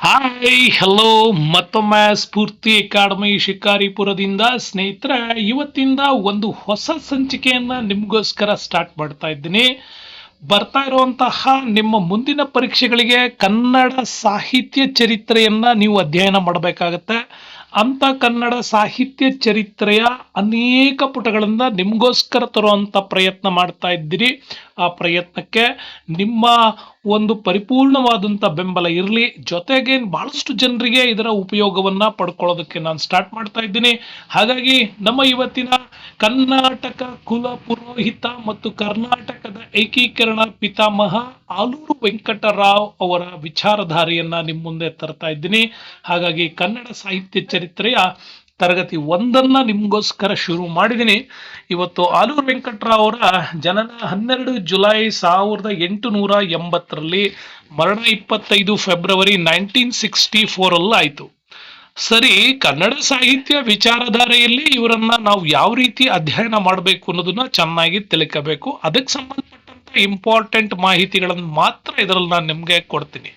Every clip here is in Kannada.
ಹಾಯ್ ಹಲೋ ಮತ್ತೊಮ್ಮೆ ಸ್ಫೂರ್ತಿ ಅಕಾಡೆಮಿ ಶಿಕಾರಿಪುರದಿಂದ ಸ್ನೇಹಿತರೆ, ಇವತ್ತಿಂದ ಒಂದು ಹೊಸ ಸಂಚಿಕೆಯನ್ನ ನಿಮಗೋಸ್ಕರ ಸ್ಟಾರ್ಟ್ ಮಾಡ್ತಾ ಇದ್ದೀನಿ. ಬರ್ತಾ ಇರುವಂತಹ ನಿಮ್ಮ ಮುಂದಿನ ಪರೀಕ್ಷೆಗಳಿಗೆ ಕನ್ನಡ ಸಾಹಿತ್ಯ ಚರಿತ್ರೆಯನ್ನ ನೀವು ಅಧ್ಯಯನ ಮಾಡಬೇಕಾಗತ್ತೆ. ಅಂತ ಕನ್ನಡ ಸಾಹಿತ್ಯ ಚರಿತ್ರೆಯ ಅನೇಕ ಪುಟಗಳಿಂದ ನಿಮಗೋಸ್ಕರ ತರುವಂತ ಪ್ರಯತ್ನ ಮಾಡ್ತಾ ಇದ್ದೀರಿ. ಆ ಪ್ರಯತ್ನಕ್ಕೆ ನಿಮ್ಮ ಒಂದು ಪರಿಪೂರ್ಣವಾದಂಥ ಬೆಂಬಲ ಇರಲಿ. ಜೊತೆಗೆ ಬಹಳಷ್ಟು ಜನರಿಗೆ ಇದರ ಉಪಯೋಗವನ್ನ ಪಡ್ಕೊಳ್ಳೋದಕ್ಕೆ ನಾನು ಸ್ಟಾರ್ಟ್ ಮಾಡ್ತಾ ಇದ್ದೀನಿ. ಹಾಗಾಗಿ ನಮ್ಮ ಇವತ್ತಿನ ಕರ್ನಾಟಕ ಕುಲ ಪುರೋಹಿತ ಮತ್ತು ಕರ್ನಾಟಕದ ಏಕೀಕರಣ ಪಿತಾಮಹ ಆಲೂರು ವೆಂಕಟರಾವ್ ಅವರ ವಿಚಾರಧಾರೆಯನ್ನ ನಿಮ್ಮ ಮುಂದೆ ತರ್ತಾ ಇದ್ದೀನಿ. ಹಾಗಾಗಿ ಕನ್ನಡ ಸಾಹಿತ್ಯ ಚರಿತ್ರೆಯ ತರಗತಿ ಒಂದನ್ನ ನಿಮಗೋಸ್ಕರ ಶುರು ಮಾಡಿದ್ದೀನಿ. ಇವತ್ತು ಆಲೂರು ವೆಂಕಟರಾವ್ ಅವರ ಜನನ ಹನ್ನೆರಡು ಜುಲೈ ಸಾವಿರದ ಎಂಟುನೂರ ಎಂಬತ್ತರಲ್ಲಿ ಮರಣ ಇಪ್ಪತ್ತೈದು ಫೆಬ್ರವರಿ ನೈನ್ಟೀನ್ ಸಿಕ್ಸ್ಟಿ ಫೋರ್ ಆಯ್ತು. ಸರಿ, ಕನ್ನಡ ಸಾಹಿತ್ಯ ವಿಚಾರಧಾರೆಯಲ್ಲಿ ಇವರನ್ನ ನಾವು ಯಾವ ರೀತಿ ಅಧ್ಯಯನ ಮಾಡಬೇಕು ಅನ್ನೋದನ್ನ ಚೆನ್ನಾಗಿ ತಿಳ್ಕೋಬೇಕು. ಅದಕ್ಕೆ ಸಂಬಂಧಪಟ್ಟಂತ ಇಂಪಾರ್ಟೆಂಟ್ ಮಾಹಿತಿಗಳನ್ನು ಮಾತ್ರ ಇದರಲ್ಲಿ ನಾನು ನಿಮ್ಗೆ ಕೊಡ್ತೀನಿ.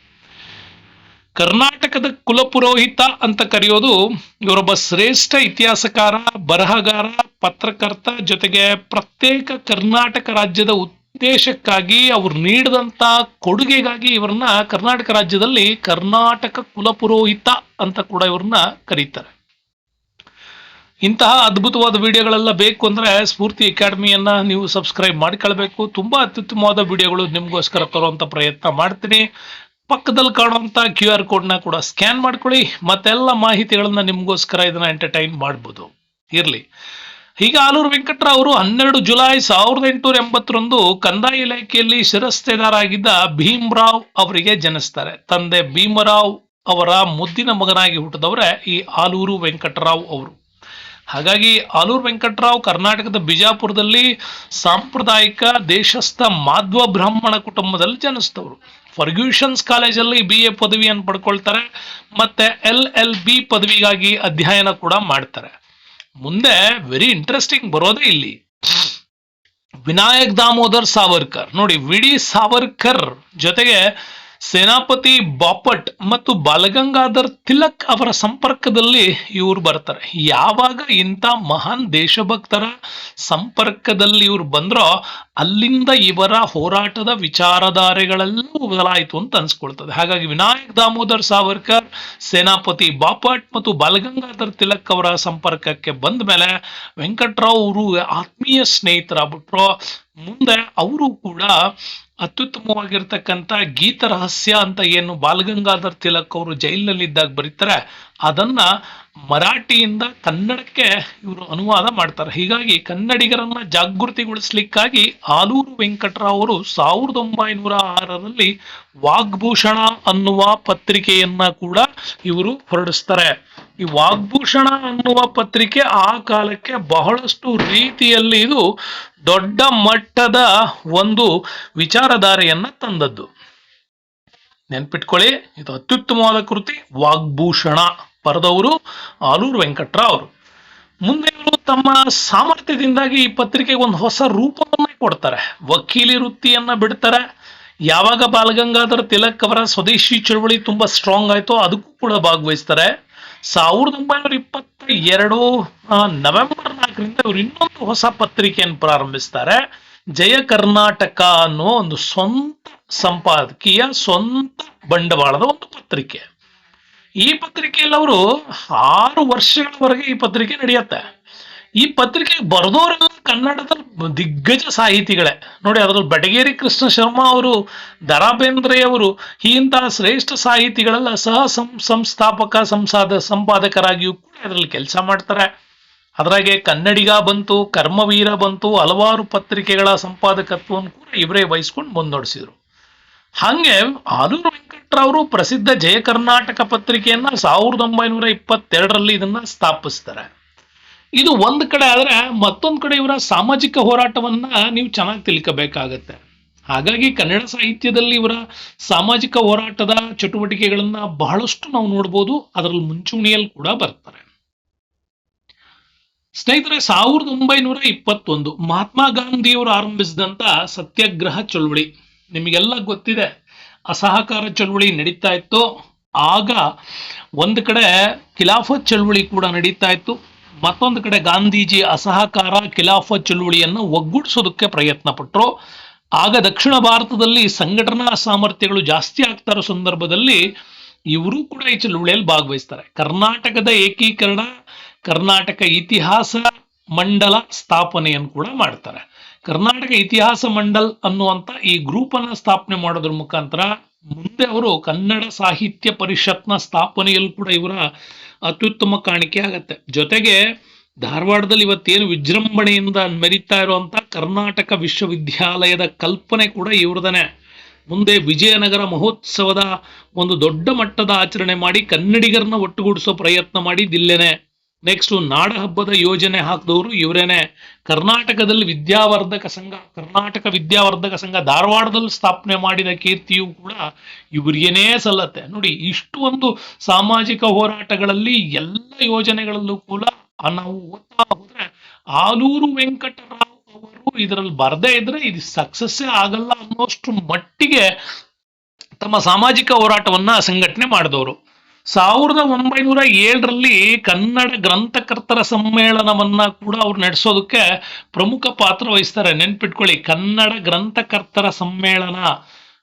ಕರ್ನಾಟಕದ ಕುಲಪುರೋಹಿತ ಅಂತ ಕರೆಯೋದು ಇವರೊಬ್ಬ ಶ್ರೇಷ್ಠ ಇತಿಹಾಸಕಾರ, ಬರಹಗಾರ, ಪತ್ರಕರ್ತ ಜೊತೆಗೆ ಪ್ರತ್ಯೇಕ ಕರ್ನಾಟಕ ರಾಜ್ಯದ ಉದ್ದೇಶಕ್ಕಾಗಿ ಅವ್ರು ನೀಡಿದಂತ ಕೊಡುಗೆಗಾಗಿ ಇವರನ್ನ ಕರ್ನಾಟಕ ರಾಜ್ಯದಲ್ಲಿ ಕರ್ನಾಟಕ ಕುಲಪುರೋಹಿತ ಅಂತ ಕೂಡ ಇವ್ರನ್ನ ಕರೀತಾರೆ. ಇಂತಹ ಅದ್ಭುತವಾದ ವಿಡಿಯೋಗಳೆಲ್ಲ ಬೇಕು ಅಂದರೆ ಸ್ಫೂರ್ತಿ ಅಕಾಡೆಮಿಯನ್ನು ನೀವು ಸಬ್ಸ್ಕ್ರೈಬ್ ಮಾಡ್ಕೊಳ್ಬೇಕು. ತುಂಬ ಅತ್ಯುತ್ತಮವಾದ ವಿಡಿಯೋಗಳು ನಿಮಗೋಸ್ಕರ ತರುವಂಥ ಪ್ರಯತ್ನ ಮಾಡ್ತೀನಿ. ಪಕ್ಕದಲ್ಲಿ ಕಾಣುವಂಥ ಕ್ಯೂ ಆರ್ ಕೋಡ್ನ ಕೂಡ ಸ್ಕ್ಯಾನ್ ಮಾಡ್ಕೊಳ್ಳಿ. ಮತ್ತೆಲ್ಲ ಮಾಹಿತಿಗಳನ್ನು ನಿಮಗೋಸ್ಕರ ಇದನ್ನ ಎಂಟರ್ಟೈನ್ ಮಾಡ್ಬೋದು. ಇರಲಿ. ಈಗ ಆಲೂರು ವೆಂಕಟರಾವ್ ಅವರು ಹನ್ನೆರಡು ಜುಲೈ ಸಾವಿರದ ಎಂಟುನೂರ ಎಂಬತ್ತರಂದು ಕಂದಾಯ ಇಲಾಖೆಯಲ್ಲಿ ಶಿರಸ್ತೇದಾರಾಗಿದ್ದ ಭೀಮರಾವ್ ಅವರಿಗೆ ಜನಿಸ್ತಾರೆ. ತಂದೆ ಭೀಮರಾವ್ ಅವರ ಮುದ್ದಿನ ಮಗನಾಗಿ ಹುಟ್ಟಿದವರೇ ಈ ಆಲೂರು ವೆಂಕಟರಾವ್ ಅವರು. ಹಾಗಾಗಿ ಆಲೂರು ವೆಂಕಟರಾವ್ ಕರ್ನಾಟಕದ ಬಿಜಾಪುರದಲ್ಲಿ ಸಾಂಪ್ರದಾಯಿಕ ದೇಶಸ್ಥ ಮಾಧ್ವ ಬ್ರಾಹ್ಮಣ ಕುಟುಂಬದಲ್ಲಿ ಜನಿಸಿದವರು. ಫರ್ಗ್ಯೂಷನ್ಸ್ ಕಾಲೇಜಲ್ಲಿ ಬಿ ಎ ಪದವಿಯನ್ನು ಪಡ್ಕೊಳ್ತಾರೆ, ಮತ್ತೆ ಎಲ್ ಎಲ್ ಬಿ ಪದವಿಗಾಗಿ ಅಧ್ಯಯನ ಕೂಡ ಮಾಡ್ತಾರೆ. ಮುಂದೆ ವೆರಿ ಇಂಟ್ರೆಸ್ಟಿಂಗ್ ಬರೋದೇ ಇಲ್ಲಿ. ವಿನಾಯಕ್ ದಾಮೋದರ್ ಸಾವರ್ಕರ್. ನೋಡಿ ವಿಡಿ ಸಾವರ್ಕರ್ ಜೊತೆಗೆ ಸೇನಾಪತಿ ಬಾಪಟ್ ಮತ್ತು ಬಾಲಗಂಗಾಧರ್ ತಿಲಕ್ ಅವರ ಸಂಪರ್ಕದಲ್ಲಿ ಇವರು ಬರ್ತಾರೆ. ಯಾವಾಗ ಇಂಥ ಮಹಾನ್ ದೇಶಭಕ್ತರ ಸಂಪರ್ಕದಲ್ಲಿ ಇವರು ಬಂದ್ರೋ ಅಲ್ಲಿಂದ ಇವರ ಹೋರಾಟದ ವಿಚಾರಧಾರೆಗಳೆಲ್ಲವೂ ಬದಲಾಯಿತು ಅಂತ ಅನ್ಸ್ಕೊಳ್ತದೆ. ಹಾಗಾಗಿ ವಿನಾಯಕ್ ದಾಮೋದರ್ ಸಾವರ್ಕರ್, ಸೇನಾಪತಿ ಬಾಪಟ್ ಮತ್ತು ಬಾಲಗಂಗಾಧರ್ ತಿಲಕ್ ಅವರ ಸಂಪರ್ಕಕ್ಕೆ ಬಂದ ಮೇಲೆ ವೆಂಕಟರಾವ್ ಅವರು ಆತ್ಮೀಯ ಸ್ನೇಹಿತರಾಗ್ಬಿಟ್ರು. ಮುಂದೆ ಅವರು ಕೂಡ ಅತ್ಯುತ್ತಮವಾಗಿರ್ತಕ್ಕಂಥ ಗೀತ ರಹಸ್ಯ ಅಂತ ಏನು ಬಾಲಗಂಗಾಧರ್ ತಿಲಕ್ ಅವರು ಜೈಲಿನಲ್ಲಿದ್ದಾಗ ಬರೀತಾರೆ, ಅದನ್ನ ಮರಾಠಿಯಿಂದ ಕನ್ನಡಕ್ಕೆ ಇವರು ಅನುವಾದ ಮಾಡ್ತಾರೆ. ಹೀಗಾಗಿ ಕನ್ನಡಿಗರನ್ನ ಜಾಗೃತಿಗೊಳಿಸ್ಲಿಕ್ಕಾಗಿ ಆಲೂರು ವೆಂಕಟರಾವ್ ಅವರು ಸಾವಿರದ ಒಂಬೈನೂರ ಆರರಲ್ಲಿ ವಾಗ್ಭೂಷಣ ಅನ್ನುವ ಪತ್ರಿಕೆಯನ್ನ ಕೂಡ ಇವರು ಹೊರಡಿಸ್ತಾರೆ. ಈ ವಾಗ್ಭೂಷಣ ಅನ್ನುವ ಪತ್ರಿಕೆ ಆ ಕಾಲಕ್ಕೆ ಬಹಳಷ್ಟು ರೀತಿಯಲ್ಲಿ ಇದು ದೊಡ್ಡ ಮಟ್ಟದ ಒಂದು ವಿಚಾರಧಾರೆಯನ್ನ ತಂದದ್ದು. ನೆನ್ಪಿಟ್ಕೊಳ್ಳಿ, ಇದು ಅತ್ಯುತ್ತಮವಾದ ಕೃತಿ, ವಾಗ್ಭೂಷಣ ಬರೆದವರು ಆಲೂರು ವೆಂಕಟರಾವ್ ಅವರು ಮುಂದೆ ಇವರು ತಮ್ಮ ಸಾಮರ್ಥ್ಯದಿಂದಾಗಿ ಈ ಪತ್ರಿಕೆಗೆ ಒಂದು ಹೊಸ ರೂಪವನ್ನೇ ಕೊಡ್ತಾರೆ. ವಕೀಲಿ ವೃತ್ತಿಯನ್ನ ಬಿಡ್ತಾರೆ. ಯಾವಾಗ ಬಾಲಗಂಗಾಧರ ತಿಲಕ್ ಅವರ ಸ್ವದೇಶಿ ಚಳವಳಿ ತುಂಬಾ ಸ್ಟ್ರಾಂಗ್ ಆಯ್ತೋ ಅದಕ್ಕೂ ಕೂಡ ಭಾಗವಹಿಸ್ತಾರೆ. ಸಾವಿರದ ಒಂಬೈನೂರ ಇಪ್ಪತ್ತ ಎರಡು ನವೆಂಬರ್ ನಾಲ್ಕರಿಂದ ಇವರು ಇನ್ನೊಂದು ಹೊಸ ಪತ್ರಿಕೆಯನ್ನು ಪ್ರಾರಂಭಿಸ್ತಾರೆ. ಜಯ ಕರ್ನಾಟಕ ಅನ್ನೋ ಒಂದು ಸ್ವಂತ ಸಂಪಾದಕೀಯ, ಸ್ವಂತ ಬಂಡವಾಳದ ಒಂದು ಪತ್ರಿಕೆ. ಈ ಪತ್ರಿಕೆಯಲ್ಲಿ ಅವರು ಆರು ವರ್ಷಗಳವರೆಗೆ ಈ ಪತ್ರಿಕೆ ನಡೆಯುತ್ತೆ. ಈ ಪತ್ರಿಕೆ ಬರೆದವರು ಕನ್ನಡದ ದಿಗ್ಗಜ ಸಾಹಿತಿಗಳೇ. ನೋಡಿ, ಅದರಲ್ಲಿ ಬೆಟಗೇರಿ ಕೃಷ್ಣ ಶರ್ಮಾ ಅವರು ದರಾ ಬೇಂದ್ರೆ ಅವರು ಇಂತಹ ಶ್ರೇಷ್ಠ ಸಾಹಿತಿಗಳೆಲ್ಲ, ಸಹ ಸಂ, ಸಂಸ್ಥಾಪಕ, ಸಂಸಾದ, ಸಂಪಾದಕರಾಗಿಯೂ ಕೂಡ ಅದರಲ್ಲಿ ಕೆಲಸ ಮಾಡ್ತಾರೆ. ಅದರಾಗೆ ಕನ್ನಡಿಗ ಬಂತು, ಕರ್ಮವೀರ ಬಂತು, ಹಲವಾರು ಪತ್ರಿಕೆಗಳ ಸಂಪಾದಕತ್ವವನ್ನು ಕೂಡ ಇವರೇ ವಹಿಸ್ಕೊಂಡು ಮುಂದೊಡಿಸಿದರು. ಹಂಗೆ ಆಲೂರು ವೆಂಕಟರಾವರು ಪ್ರಸಿದ್ಧ ಜಯ ಕರ್ನಾಟಕ ಪತ್ರಿಕೆಯನ್ನ ಸಾವಿರದ ಒಂಬೈನೂರ ಇಪ್ಪತ್ತೆರಡರಲ್ಲಿ ಇದನ್ನ ಸ್ಥಾಪಿಸ್ತಾರೆ. ಇದು ಒಂದ್ ಕಡೆ ಆದ್ರೆ ಮತ್ತೊಂದ್ ಕಡೆ ಇವರ ಸಾಮಾಜಿಕ ಹೋರಾಟವನ್ನ ನೀವು ಚೆನ್ನಾಗಿ ತಿಳ್ಕೋಬೇಕಾಗತ್ತೆ. ಹಾಗಾಗಿ ಕನ್ನಡ ಸಾಹಿತ್ಯದಲ್ಲಿ ಇವರ ಸಾಮಾಜಿಕ ಹೋರಾಟದ ಚಟುವಟಿಕೆಗಳನ್ನ ಬಹಳಷ್ಟು ನಾವು ನೋಡ್ಬೋದು, ಅದರಲ್ಲಿ ಮುಂಚೂಣಿಯಲ್ಲಿ ಕೂಡ ಬರ್ತಾರೆ. ಸ್ನೇಹಿತರೆ, ಸಾವಿರದ ಒಂಬೈನೂರ ಇಪ್ಪತ್ತೊಂದು ಮಹಾತ್ಮ ಗಾಂಧಿಯವರು ಆರಂಭಿಸಿದಂತ ಸತ್ಯಾಗ್ರಹ ಚಳುವಳಿ. ನಿಮಗೆಲ್ಲ ಗೊತ್ತಿದೆ, ಅಸಹಕಾರ ಚಳುವಳಿ ನಡೀತಾ ಇತ್ತು. ಆಗ ಒಂದು ಕಡೆ ಖಿಲಾಫತ್ ಚಳವಳಿ ಕೂಡ ನಡೀತಾ ಇತ್ತು. ಮತ್ತೊಂದು ಕಡೆ ಗಾಂಧೀಜಿ ಅಸಹಕಾರ ಖಿಲಾಫತ್ ಚಳುವಳಿಯನ್ನು ಒಗ್ಗೂಡಿಸೋದಕ್ಕೆ ಪ್ರಯತ್ನ ಪಟ್ಟರು ಆಗ ದಕ್ಷಿಣ ಭಾರತದಲ್ಲಿ ಸಂಘಟನಾ ಸಾಮರ್ಥ್ಯಗಳು ಜಾಸ್ತಿ ಆಗ್ತಾ ಇರೋ ಸಂದರ್ಭದಲ್ಲಿ ಇವರು ಕೂಡ ಈ ಚಳುವಳಿಯಲ್ಲಿ ಭಾಗವಹಿಸ್ತಾರೆ. ಕರ್ನಾಟಕದ ಏಕೀಕರಣ, ಕರ್ನಾಟಕ ಇತಿಹಾಸ ಮಂಡಲ ಸ್ಥಾಪನೆಯನ್ನು ಕೂಡ ಮಾಡ್ತಾರೆ. ಕರ್ನಾಟಕ ಇತಿಹಾಸ ಮಂಡಲ್ ಅನ್ನುವಂತ ಈ ಗ್ರೂಪ್ ಅನ್ನ ಸ್ಥಾಪನೆ ಮಾಡೋದ್ರ ಮುಖಾಂತರ ಮುಂದೆ ಅವರು ಕನ್ನಡ ಸಾಹಿತ್ಯ ಪರಿಷತ್ನ ಸ್ಥಾಪನೆಯಲ್ಲೂ ಕೂಡ ಇವರ ಅತ್ಯುತ್ತಮ ಕಾಣಿಕೆ ಆಗತ್ತೆ. ಜೊತೆಗೆ ಧಾರವಾಡದಲ್ಲಿ ಇವತ್ತೇನು ವಿಜೃಂಭಣೆಯಿಂದ ಮೆರೀತಾ ಇರುವಂತ ಕರ್ನಾಟಕ ವಿಶ್ವವಿದ್ಯಾಲಯದ ಕಲ್ಪನೆ ಕೂಡ ಇವ್ರದನೆ. ಮುಂದೆ ವಿಜಯನಗರ ಮಹೋತ್ಸವದ ಒಂದು ದೊಡ್ಡ ಮಟ್ಟದ ಆಚರಣೆ ಮಾಡಿ ಕನ್ನಡಿಗರನ್ನ ಒಟ್ಟುಗೂಡಿಸೋ ಪ್ರಯತ್ನ ಮಾಡಿ ದಿಲ್ಲೆನೆ. ನೆಕ್ಸ್ಟ್ ನಾಡ ಹಬ್ಬದ ಯೋಜನೆ ಹಾಕಿದವರು ಇವರೇನೆ ಕರ್ನಾಟಕದಲ್ಲಿ ವಿದ್ಯಾವರ್ಧಕ ಸಂಘ ಕರ್ನಾಟಕ ವಿದ್ಯಾವರ್ಧಕ ಸಂಘ ಧಾರವಾಡದಲ್ಲಿ ಸ್ಥಾಪನೆ ಮಾಡಿದ ಕೀರ್ತಿಯು ಕೂಡ ಇವರಿಗೇನೇ ಸಲ್ಲತ್ತೆ ನೋಡಿ ಇಷ್ಟು ಒಂದು ಸಾಮಾಜಿಕ ಹೋರಾಟಗಳಲ್ಲಿ ಎಲ್ಲ ಯೋಜನೆಗಳಲ್ಲೂ ಕೂಡ ನಾವು ಓದ್ತಾ ಹೋದ್ರೆ ಆಲೂರು ವೆಂಕಟರಾವ್ ಅವರು ಇದರಲ್ಲಿ ಬರದೇ ಇದ್ರೆ ಇದು ಸಕ್ಸಸ್ಸೇ ಆಗಲ್ಲ ಅನ್ನೋಷ್ಟು ಮಟ್ಟಿಗೆ ತಮ್ಮ ಸಾಮಾಜಿಕ ಹೋರಾಟವನ್ನ ಸಂಘಟನೆ ಮಾಡಿದವರು ಸಾವಿರದ ಒಂಬೈನೂರ ಏಳರಲ್ಲಿ ಕನ್ನಡ ಗ್ರಂಥಕರ್ತರ ಸಮ್ಮೇಳನವನ್ನ ಕೂಡ ಅವ್ರು ನಡೆಸೋದಕ್ಕೆ ಪ್ರಮುಖ ಪಾತ್ರ ವಹಿಸ್ತಾರೆ. ನೆನ್ಪಿಟ್ಕೊಳ್ಳಿ, ಕನ್ನಡ ಗ್ರಂಥಕರ್ತರ ಸಮ್ಮೇಳನ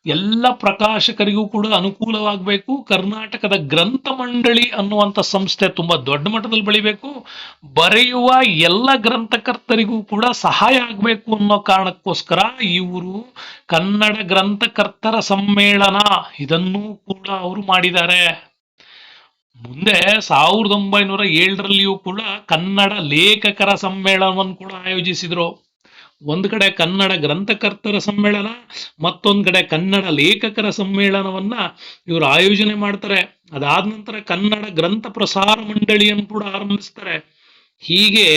ಎಲ್ಲ ಪ್ರಕಾಶಕರಿಗೂ ಕೂಡ ಅನುಕೂಲವಾಗಬೇಕು. ಕರ್ನಾಟಕದ ಗ್ರಂಥ ಮಂಡಳಿ ಅನ್ನುವಂಥ ಸಂಸ್ಥೆ ತುಂಬಾ ದೊಡ್ಡ ಮಟ್ಟದಲ್ಲಿ ಬೆಳಿಬೇಕು. ಬರೆಯುವ ಎಲ್ಲ ಗ್ರಂಥಕರ್ತರಿಗೂ ಕೂಡ ಸಹಾಯ ಆಗಬೇಕು ಅನ್ನೋ ಕಾರಣಕ್ಕೋಸ್ಕರ ಇವರು ಕನ್ನಡ ಗ್ರಂಥಕರ್ತರ ಸಮ್ಮೇಳನ ಇದನ್ನೂ ಕೂಡ ಅವರು ಮಾಡಿದ್ದಾರೆ. ಮುಂದೆ ಸಾವಿರದ ಒಂಬೈನೂರ ಏಳರಲ್ಲಿಯೂ ಕೂಡ ಕನ್ನಡ ಲೇಖಕರ ಸಮ್ಮೇಳನವನ್ನು ಕೂಡ ಆಯೋಜಿಸಿದ್ರು. ಒಂದು ಕಡೆ ಕನ್ನಡ ಗ್ರಂಥಕರ್ತರ ಸಮ್ಮೇಳನ, ಮತ್ತೊಂದು ಕಡೆ ಕನ್ನಡ ಲೇಖಕರ ಸಮ್ಮೇಳನವನ್ನ ಇವರು ಆಯೋಜನೆ ಮಾಡ್ತಾರೆ. ಅದಾದ ನಂತರ ಕನ್ನಡ ಗ್ರಂಥ ಪ್ರಸಾರ ಮಂಡಳಿಯನ್ನು ಕೂಡ ಆರಂಭಿಸ್ತಾರೆ. ಹೀಗೆ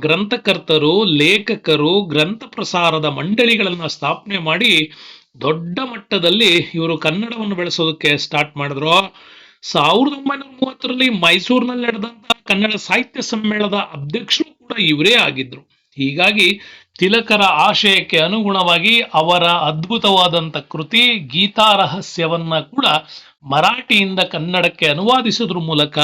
ಗ್ರಂಥಕರ್ತರು, ಲೇಖಕರು, ಗ್ರಂಥ ಪ್ರಸಾರದ ಮಂಡಳಿಗಳನ್ನ ಸ್ಥಾಪನೆ ಮಾಡಿ ದೊಡ್ಡ ಮಟ್ಟದಲ್ಲಿ ಇವರು ಕನ್ನಡವನ್ನು ಬೆಳೆಸೋದಕ್ಕೆ ಸ್ಟಾರ್ಟ್ ಮಾಡಿದ್ರು. ಸಾವಿರದ ಒಂಬೈನೂರ ಮೂವತ್ತರಲ್ಲಿ ಮೈಸೂರಿನಲ್ಲಿ ನಡೆದಂತಹ ಕನ್ನಡ ಸಾಹಿತ್ಯ ಸಮ್ಮೇಳನದ ಅಧ್ಯಕ್ಷರು ಕೂಡ ಇವರೇ ಆಗಿದ್ರು. ಹೀಗಾಗಿ ತಿಲಕರ ಆಶಯಕ್ಕೆ ಅನುಗುಣವಾಗಿ ಅವರ ಅದ್ಭುತವಾದಂಥ ಕೃತಿ ಗೀತಾ ರಹಸ್ಯವನ್ನ ಕೂಡ ಮರಾಠಿಯಿಂದ ಕನ್ನಡಕ್ಕೆ ಅನುವಾದಿಸೋದ್ರ ಮೂಲಕ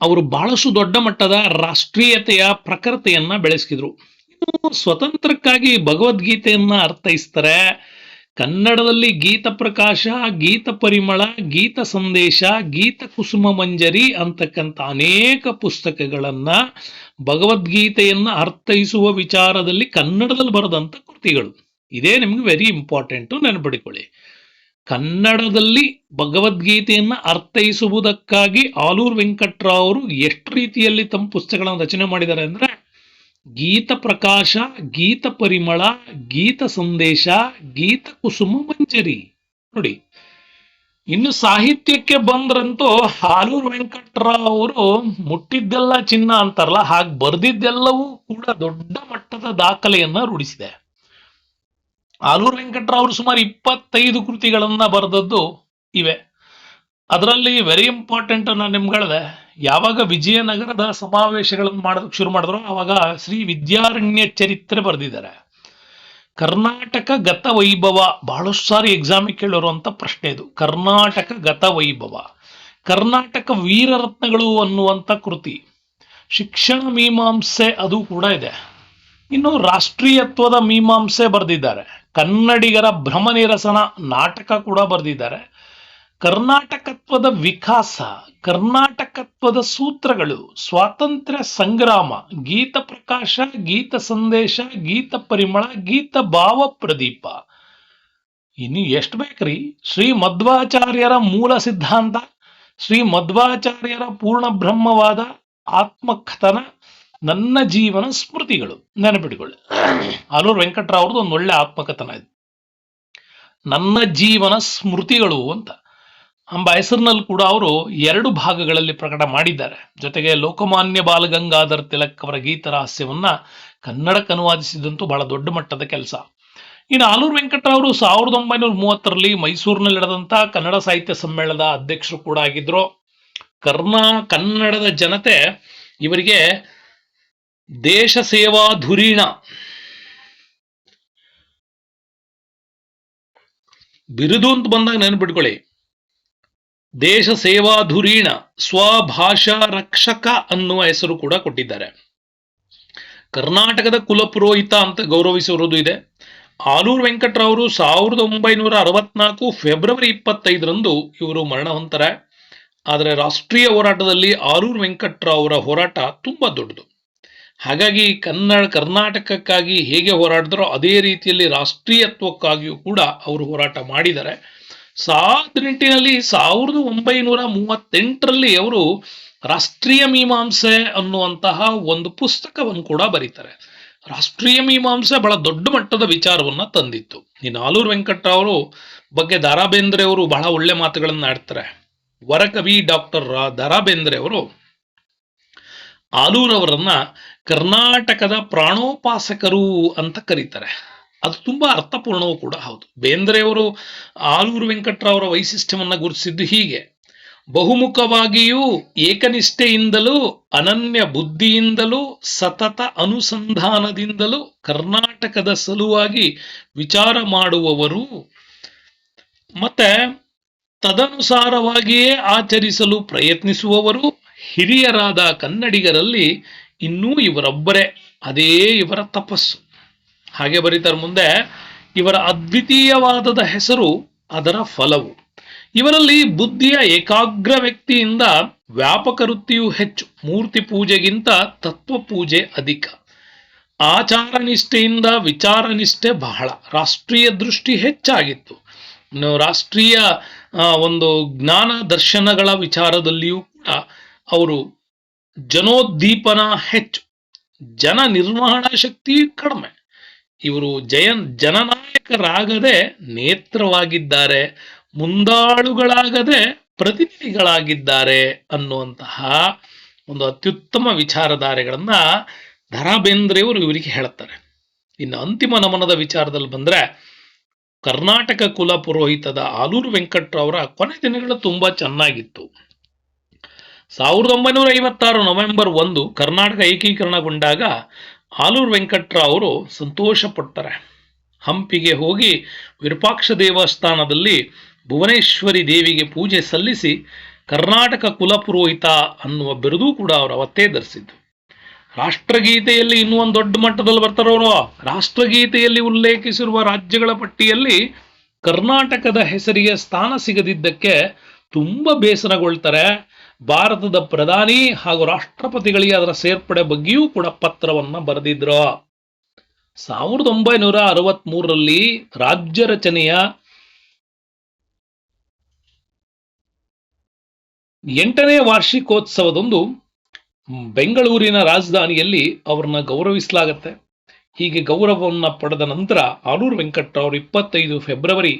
ಅವರು ಬಹಳಷ್ಟು ದೊಡ್ಡ ಮಟ್ಟದ ರಾಷ್ಟ್ರೀಯತೆಯ ಪ್ರಖರತೆಯನ್ನ ಬೆಳೆಸಿದ್ರು ಇನ್ನು ಸ್ವತಂತ್ರಕ್ಕಾಗಿ ಭಗವದ್ಗೀತೆಯನ್ನ ಅರ್ಥೈಸ್ತಾರೆ. ಕನ್ನಡದಲ್ಲಿ ಗೀತ ಪ್ರಕಾಶ, ಗೀತ ಪರಿಮಳ, ಗೀತ ಸಂದೇಶ, ಗೀತ ಕುಸುಮ ಮಂಜರಿ ಅಂತಕ್ಕಂಥ ಅನೇಕ ಪುಸ್ತಕಗಳನ್ನ ಭಗವದ್ಗೀತೆಯನ್ನು ಅರ್ಥೈಸುವ ವಿಚಾರದಲ್ಲಿ ಕನ್ನಡದಲ್ಲಿ ಬರೆದಂತ ಕೃತಿಗಳು. ಇದೇ ನಿಮ್ಗೆ ವೆರಿ ಇಂಪಾರ್ಟೆಂಟ್ ನೆನಪಿಡಿಕೊಳ್ಳಿ. ಕನ್ನಡದಲ್ಲಿ ಭಗವದ್ಗೀತೆಯನ್ನ ಅರ್ಥೈಸುವುದಕ್ಕಾಗಿ ಆಲೂರು ವೆಂಕಟ್ರಾವ್ ಅವರು ಎಷ್ಟು ರೀತಿಯಲ್ಲಿ ತಮ್ಮ ಪುಸ್ತಕಗಳನ್ನು ರಚನೆ ಮಾಡಿದ್ದಾರೆ ಅಂದ್ರೆ ಗೀತ ಪ್ರಕಾಶ, ಗೀತ ಪರಿಮಳ, ಗೀತ ಸಂದೇಶ, ಗೀತ ಕುಸುಮ ಮಂಜರಿ. ನೋಡಿ, ಇನ್ನು ಸಾಹಿತ್ಯಕ್ಕೆ ಬಂದ್ರಂತೂ ಹಾಲೂರು ವೆಂಕಟರಾವ್ ಅವರು ಮುಟ್ಟಿದ್ದೆಲ್ಲ ಚಿನ್ನ ಅಂತಾರಲ್ಲ, ಹಾಗೆ ಬರೆದಿದ್ದೆಲ್ಲವೂ ಕೂಡ ದೊಡ್ಡ ಮಟ್ಟದ ದಾಖಲೆಯನ್ನ ರೂಢಿಸಿದೆ. ಆಲೂರು ವೆಂಕಟರಾವ್ ಅವರು ಸುಮಾರು ಇಪ್ಪತ್ತೈದು ಕೃತಿಗಳನ್ನ ಬರೆದದ್ದು ಇವೆ. ಅದರಲ್ಲಿ ವೆರಿ ಇಂಪಾರ್ಟೆಂಟ್ ನಾನು ನಿಮ್ಗಳದೆ. ಯಾವಾಗ ವಿಜಯನಗರದ ಸಮಾವೇಶಗಳನ್ನು ಮಾಡೋದಕ್ಕೆ ಶುರು ಮಾಡಿದ್ರು ಅವಾಗ ಶ್ರೀ ವಿದ್ಯಾರಣ್ಯ ಚರಿತ್ರೆ ಬರೆದಿದ್ದಾರೆ. ಕರ್ನಾಟಕ ಗತ ವೈಭವ, ಬಹಳಷ್ಟು ಸಾರಿ ಎಕ್ಸಾಮಿಗೆ ಕೇಳಿರುವಂಥ ಪ್ರಶ್ನೆ ಇದು. ಕರ್ನಾಟಕ ಗತ ವೈಭವ, ಕರ್ನಾಟಕ ವೀರರತ್ನಗಳು ಅನ್ನುವಂಥ ಕೃತಿ, ಶಿಕ್ಷಣ ಮೀಮಾಂಸೆ ಅದು ಕೂಡ ಇದೆ. ಇನ್ನು ರಾಷ್ಟ್ರೀಯತ್ವದ ಮೀಮಾಂಸೆ ಬರೆದಿದ್ದಾರೆ. ಕನ್ನಡಿಗರ ಭ್ರಮ ನಿರಸನ ನಾಟಕ ಕೂಡ ಬರೆದಿದ್ದಾರೆ. ಕರ್ನಾಟಕತ್ವದ ವಿಕಾಸ, ಕರ್ನಾಟಕತ್ವದ ಸೂತ್ರಗಳು, ಸ್ವಾತಂತ್ರ್ಯ ಸಂಗ್ರಾಮ, ಗೀತ ಪ್ರಕಾಶ, ಗೀತ ಸಂದೇಶ, ಗೀತ ಪರಿಮಳ, ಗೀತ ಭಾವ ಪ್ರದೀಪ. ಇನ್ನು ಎಷ್ಟು ಬೇಕ್ರಿ? ಶ್ರೀ ಮಧ್ವಾಚಾರ್ಯರ ಮೂಲ ಸಿದ್ಧಾಂತ, ಶ್ರೀ ಮಧ್ವಾಚಾರ್ಯರ ಪೂರ್ಣ ಬ್ರಹ್ಮವಾದ ಆತ್ಮಕಥನ, ನನ್ನ ಜೀವನ ಸ್ಮೃತಿಗಳು. ನೆನಪಿಟ್ಕೊಳ್ಳಿ. ಆಲೂರು ವೆಂಕಟರಾವ್ ಅವ್ರದ್ದು ಒಂದು ಒಳ್ಳೆ ಆತ್ಮಕಥನ ಇದು. ನನ್ನ ಜೀವನ ಸ್ಮೃತಿಗಳು ಅಂತ. ಎಂಬ ಹೆಸರಿನಲ್ಲಿ ಕೂಡ ಅವರು ಎರಡು ಭಾಗಗಳಲ್ಲಿ ಪ್ರಕಟ ಮಾಡಿದ್ದಾರೆ. ಜೊತೆಗೆ ಲೋಕಮಾನ್ಯ ಬಾಲಗಂಗಾಧರ್ ತಿಲಕ್ ಅವರ ಗೀತ ರಹಸ್ಯವನ್ನ ಕನ್ನಡಕ್ಕೆ ಅನುವಾದಿಸಿದಂತೂ ಬಹಳ ದೊಡ್ಡ ಮಟ್ಟದ ಕೆಲಸ. ಇನ್ನು ಆಲೂರು ವೆಂಕಟರಾವ್ ಅವರು ಸಾವಿರದ ಒಂಬೈನೂರ ಮೂವತ್ತರಲ್ಲಿ ಮೈಸೂರಿನಲ್ಲಿ ನಡೆದಂತ ಕನ್ನಡ ಸಾಹಿತ್ಯ ಸಮ್ಮೇಳನದ ಅಧ್ಯಕ್ಷರು ಕೂಡ ಆಗಿದ್ರು. ಕರ್ನಾ, ಕನ್ನಡದ ಜನತೆ ಇವರಿಗೆ ದೇಶ ಸೇವಾ ಧುರೀಣ. ಬಿರುದು ಅಂತ ಬಂದಾಗ ನೆನ್ಪಿಟ್ಕೊಳ್ಳಿ. ದೇಶ ಸೇವಾಧುರೀಣ ಸ್ವಭಾಷಾ ರಕ್ಷಕ ಅನ್ನುವ ಹೆಸರು ಕೂಡ ಕೊಟ್ಟಿದ್ದಾರೆ. ಕರ್ನಾಟಕದ ಕುಲಪುರೋಹಿತ ಅಂತ ಗೌರವಿಸಿರುವುದು ಇದೆ. ಆಲೂರು ವೆಂಕಟರಾವರು ಸಾವಿರದ ಒಂಬೈನೂರ ಅರವತ್ನಾಲ್ಕು ಫೆಬ್ರವರಿ ಇಪ್ಪತ್ತೈದರಂದು ಇವರು ಮರಣ ಹೊಂತಾರೆ ಆದರೆ ರಾಷ್ಟ್ರೀಯ ಹೋರಾಟದಲ್ಲಿ ಆಲೂರು ಅವರ ಹೋರಾಟ ತುಂಬಾ ದೊಡ್ಡದು. ಹಾಗಾಗಿ ಕನ್ನಡ, ಕರ್ನಾಟಕಕ್ಕಾಗಿ ಹೇಗೆ ಹೋರಾಡಿದ್ರೋ ಅದೇ ರೀತಿಯಲ್ಲಿ ರಾಷ್ಟ್ರೀಯತ್ವಕ್ಕಾಗಿಯೂ ಕೂಡ ಅವರು ಹೋರಾಟ ಮಾಡಿದ್ದಾರೆ. ಸಾದ ನಿಟ್ಟಿನಲ್ಲಿ ಸಾವಿರದ ಒಂಬೈನೂರ ಮೂವತ್ತೆಂಟರಲ್ಲಿ ಅವರು ರಾಷ್ಟ್ರೀಯ ಮೀಮಾಂಸೆ ಅನ್ನುವಂತಹ ಒಂದು ಪುಸ್ತಕವನ್ನು ಕೂಡ ಬರೀತಾರೆ. ರಾಷ್ಟ್ರೀಯ ಮೀಮಾಂಸೆ ಬಹಳ ದೊಡ್ಡ ಮಟ್ಟದ ವಿಚಾರವನ್ನ ತಂದಿತ್ತು. ಈ ನಾಲೂರು ವೆಂಕಟರಾವರು ಬಗ್ಗೆ ದಾರಾ ಬೇಂದ್ರೆ ಅವರು ಬಹಳ ಒಳ್ಳೆ ಮಾತುಗಳನ್ನ ಆಡ್ತಾರೆ. ವರಕವಿ ಡಾಕ್ಟರ್ ದಾರಾ ಬೇಂದ್ರೆ ಅವರು ಆಲೂರವರನ್ನ ಕರ್ನಾಟಕದ ಪ್ರಾಣೋಪಾಸಕರು ಅಂತ ಕರೀತಾರೆ. ಅದು ತುಂಬಾ ಅರ್ಥಪೂರ್ಣವೂ ಕೂಡ ಹೌದು. ಬೇಂದ್ರೆಯವರು ಆಲೂರು ವೆಂಕಟರಾವರ ವೈಶಿಷ್ಟ್ಯವನ್ನ ಗುರುತಿಸಿದ್ದು ಹೀಗೆ, ಬಹುಮುಖವಾಗಿಯೂ ಏಕನಿಷ್ಠೆಯಿಂದಲೂ, ಅನನ್ಯ ಬುದ್ಧಿಯಿಂದಲೂ, ಸತತ ಅನುಸಂಧಾನದಿಂದಲೂ, ಕರ್ನಾಟಕದ ಸಲುವಾಗಿ ವಿಚಾರ ಮಾಡುವವರು, ಮತ್ತೆ ತದನುಸಾರವಾಗಿಯೇ ಆಚರಿಸಲು ಪ್ರಯತ್ನಿಸುವವರು, ಹಿರಿಯರಾದ ಕನ್ನಡಿಗರಲ್ಲಿ ಇನ್ನೂ ಇವರೊಬ್ಬರೇ, ಅದೇ ಇವರ ತಪಸ್ಸು. ಹಾಗೆ ಬರೀತಾರೆ ಮುಂದೆ, ಇವರ ಅದ್ವಿತೀಯವಾದದ ಹೆಸರು ಅದರ ಫಲವು. ಇವರಲ್ಲಿ ಬುದ್ಧಿಯ ಏಕಾಗ್ರ ವ್ಯಕ್ತಿಯಿಂದ ವ್ಯಾಪಕ ವೃತ್ತಿಯು ಹೆಚ್ಚು. ಮೂರ್ತಿ ಪೂಜೆಗಿಂತ ತತ್ವ ಪೂಜೆ ಅಧಿಕ. ಆಚಾರ ನಿಷ್ಠೆಯಿಂದ ವಿಚಾರ ನಿಷ್ಠೆ ಬಹಳ. ರಾಷ್ಟ್ರೀಯ ದೃಷ್ಟಿ ಹೆಚ್ಚಾಗಿತ್ತು. ರಾಷ್ಟ್ರೀಯ ಒಂದು ಜ್ಞಾನ ದರ್ಶನಗಳ ವಿಚಾರದಲ್ಲಿಯೂ ಕೂಡ ಅವರು ಜನೋದ್ದೀಪನ ಹೆಚ್ಚು. ಜನ ನಿರ್ವಹಣಾ ಶಕ್ತಿ ಕಡಿಮೆ. ಇವರು ಜಯನ್, ಜನನಾಯಕರಾಗದೆ ನೇತ್ರವಾಗಿದ್ದಾರೆ, ಮುಂದಾಳುಗಳಾಗದೆ ಪ್ರತಿನಿಧಿಗಳಾಗಿದ್ದಾರೆ ಅನ್ನುವಂತಹ ಒಂದು ಅತ್ಯುತ್ತಮ ವಿಚಾರಧಾರೆಗಳನ್ನ ಧರಾ ಬೇಂದ್ರೆಯವರು ಇವರಿಗೆ ಹೇಳುತ್ತಾರೆ. ಇನ್ನು ಅಂತಿಮ ನಮನದ ವಿಚಾರದಲ್ಲಿ ಬಂದ್ರೆ, ಕರ್ನಾಟಕ ಕುಲ ಪುರೋಹಿತದ ಆಲೂರು ವೆಂಕಟ್ರವರ ಕೊನೆ ದಿನಗಳು ತುಂಬಾ ಚೆನ್ನಾಗಿತ್ತು. ಸಾವಿರದ ಒಂಬೈನೂರ ಐವತ್ತಾರು ನವೆಂಬರ್ ಒಂದು ಕರ್ನಾಟಕ ಏಕೀಕರಣಗೊಂಡಾಗ ಆಲೂರು ವೆಂಕಟ್ರಾವ್ ಅವರು ಸಂತೋಷ ಪಡ್ತಾರೆ ಹಂಪಿಗೆ ಹೋಗಿ ವಿರೂಪಾಕ್ಷ ದೇವಸ್ಥಾನದಲ್ಲಿ ಭುವನೇಶ್ವರಿ ದೇವಿಗೆ ಪೂಜೆ ಸಲ್ಲಿಸಿ ಕರ್ನಾಟಕ ಕುಲಪುರೋಹಿತ ಅನ್ನುವ ಬಿರುದು ಕೂಡ ಅವರು ಅವತ್ತೇ ಧರಿಸಿದ್ದು. ರಾಷ್ಟ್ರಗೀತೆಯಲ್ಲಿ ಇನ್ನೂ ಒಂದು ದೊಡ್ಡ ಮಟ್ಟದಲ್ಲಿ ಬರ್ತಾರವರು ರಾಷ್ಟ್ರಗೀತೆಯಲ್ಲಿ ಉಲ್ಲೇಖಿಸಿರುವ ರಾಜ್ಯಗಳ ಪಟ್ಟಿಯಲ್ಲಿ ಕರ್ನಾಟಕದ ಹೆಸರಿಗೆ ಸ್ಥಾನ ಸಿಗದಿದ್ದಕ್ಕೆ ತುಂಬಾ ಬೇಸರಗೊಳ್ತಾರೆ. ಭಾರತದ ಪ್ರಧಾನಿ ಹಾಗೂ ರಾಷ್ಟ್ರಪತಿಗಳಿಗೆ ಅದರ ಸೇರ್ಪಡೆ ಬಗ್ಗೆಯೂ ಕೂಡ ಪತ್ರವನ್ನ ಬರೆದಿದ್ರು. ಸಾವಿರದ ಒಂಬೈನೂರ ಅರವತ್ತ್ ಮೂರರಲ್ಲಿ ರಾಜ್ಯ ರಚನೆಯ ಎಂಟನೇ ವಾರ್ಷಿಕೋತ್ಸವದೊಂದು ಬೆಂಗಳೂರಿನ ರಾಜಧಾನಿಯಲ್ಲಿ ಅವ್ರನ್ನ ಗೌರವಿಸಲಾಗತ್ತೆ. ಹೀಗೆ ಗೌರವವನ್ನು ಪಡೆದ ನಂತರ ಆಲೂರು ವೆಂಕಟ್ರಾವ್ ಇಪ್ಪತ್ತೈದು ಫೆಬ್ರವರಿ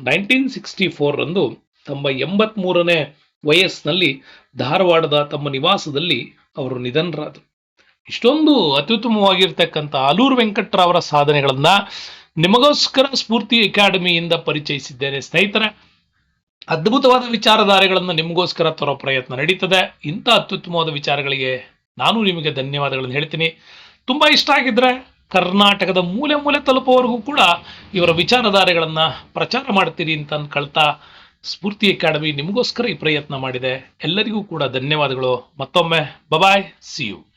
ನೈನ್ಟೀನ್ ಸಿಕ್ಸ್ಟಿ ರಂದು ತಮ್ಮ ಎಂಬತ್ಮೂರನೇ ವಯಸ್ಸಿನಲ್ಲಿ ಧಾರವಾಡದ ತಮ್ಮ ನಿವಾಸದಲ್ಲಿ ಅವರು ನಿಧನರಾದರು. ಇಷ್ಟೊಂದು ಅತ್ಯುತ್ತಮವಾಗಿರ್ತಕ್ಕಂಥ ಆಲೂರು ವೆಂಕಟರಾವರ ಸಾಧನೆಗಳನ್ನ ನಿಮಗೋಸ್ಕರ ಸ್ಫೂರ್ತಿ ಅಕಾಡೆಮಿಯಿಂದ ಪರಿಚಯಿಸಿದ್ದೇನೆ. ಸ್ನೇಹಿತರೆ, ಅದ್ಭುತವಾದ ವಿಚಾರಧಾರೆಗಳನ್ನು ನಿಮಗೋಸ್ಕರ ತರೋ ಪ್ರಯತ್ನ ನಡೀತದೆ. ಇಂಥ ಅತ್ಯುತ್ತಮವಾದ ವಿಚಾರಗಳಿಗೆ ನಾನು ನಿಮಗೆ ಧನ್ಯವಾದಗಳನ್ನು ಹೇಳ್ತೀನಿ. ತುಂಬಾ ಇಷ್ಟ ಆಗಿದ್ರೆ ಕರ್ನಾಟಕದ ಮೂಲೆ ಮೂಲೆ ತಲುಪುವವರೆಗೂ ಕೂಡ ಇವರ ವಿಚಾರಧಾರೆಗಳನ್ನ ಪ್ರಚಾರ ಮಾಡ್ತೀರಿ ಅಂತ ಅನ್ಕೊಳ್ತಾ ಸ್ಫೂರ್ತಿ ಅಕಾಡೆಮಿ ನಿಮಗೋಸ್ಕರ ಈ ಪ್ರಯತ್ನ ಮಾಡಿದೆ. ಎಲ್ಲರಿಗೂ ಕೂಡ ಧನ್ಯವಾದಗಳು. ಮತ್ತೊಮ್ಮೆ ಬಬಾಯ್ ಸಿ ಯು